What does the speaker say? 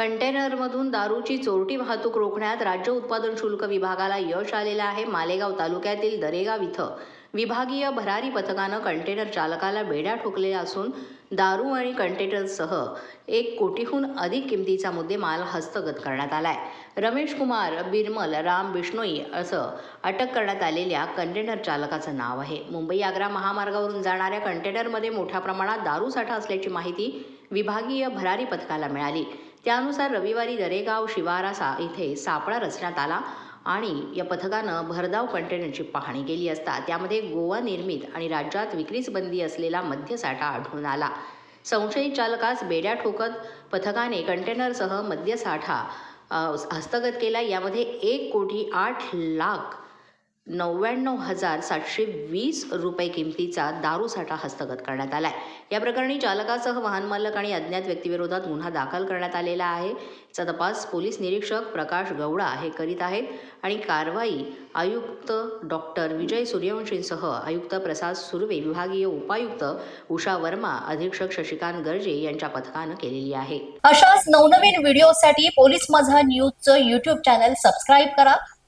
कंटेनरमधून दारूची चोरटी वाहतूक रोखण्यात राज्य उत्पादन शुल्क विभागाला यश आलेलं आहे मालेगाव तालुक्यातील दरेगाव इथं. विभागीय भरारी पथकानं कंटेनर चालकाला बेड्या ठोकलेल्या असून दारू आणि कंटेनरसह एक कोटीहून अधिक किमतीचा मुद्देमाल हस्तगत करण्यात आलाय. रमेश कुमार बिरमल राम बिष्णोई असं अटक करण्यात आलेल्या कंटेनर चालकाचं नाव आहे. मुंबई आग्रा महामार्गावरून जाणाऱ्या कंटेनरमध्ये मोठ्या प्रमाणात दारूसाठा असल्याची माहिती विभागीय भरारी पथकाला मिळाली. त्यानुसार रविवारी दरेगाव शिवारा सा इथे सापळा रचण्यात आला आणि या पथकानं भरधाव कंटेनरची पाहणी केली असता त्यामध्ये गोवा निर्मित आणि राज्यात विक्रीस बंदी असलेला मद्यसाठा आढळून आला. संशयित चालकास बेड्या ठोकत पथकाने कंटेनरसह मद्यसाठा हस्तगत केला. यामध्ये एक कोटी आठ लाख नव्याण्णव हजार सातशे वीस रुपये किमतीचा दारूसाठा हस्तगत करण्यात आला आहे या प्रकरणी चालकासह वाहन मालक आणि अज्ञात व्यक्तीविरोधात गुन्हा दाखल करण्यात आलेला आहे. याचा तपास पोलीस निरीक्षक प्रकाश गौडा हे करीत आहेत आणि कारवाई आयुक्त डॉक्टर विजय सूर्यवंशींसह आयुक्त प्रसाद सुर्वे विभागीय उपायुक्त उषा वर्मा अधीक्षक शशिकांत गर्जे यांच्या पथकानं केलेली आहे. अशाच नवनवीन व्हिडिओसाठी पोलीस माझा न्यूजचं युट्यूब चॅनल सबस्क्राईब करा.